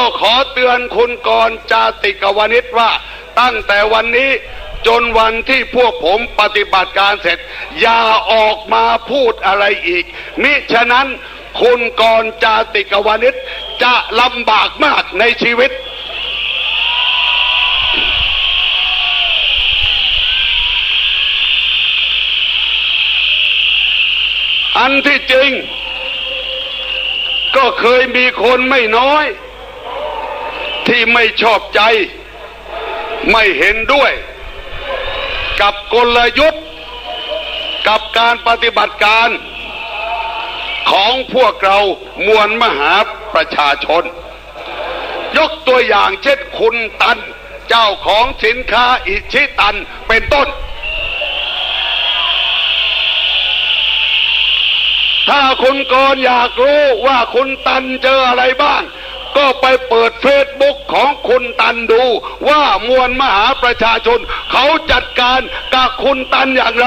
ก็ขอเตือนคุณกรจาติกวนิชว่า ตั้งแต่วันนี้จนวันที่พวกผมปฏิบัติการเสร็จ อย่าออกมาพูดอะไรอีก มิฉะนั้นคุณกรจาติกวนิชจะลำบากมากในชีวิตอันที่จริง ก็เคยมีคนไม่น้อย ที่ไม่ชอบใจ ไม่เห็นด้วย กับกลยุทธ์ กับการปฏิบัติการ ของพวกเรามวลมหาประชาชน ยกตัวอย่างเช่นคุณตัน เจ้าของสินค้าอิชิตันเป็นต้น ถ้าคุณกรอยากรู้ว่าคุณตันเจออะไรบ้าง ไปเปิดเฟซบุ๊กของคุณตันดู ว่ามวลมหาประชาชน เขาจัดการกับคุณตันอย่างไร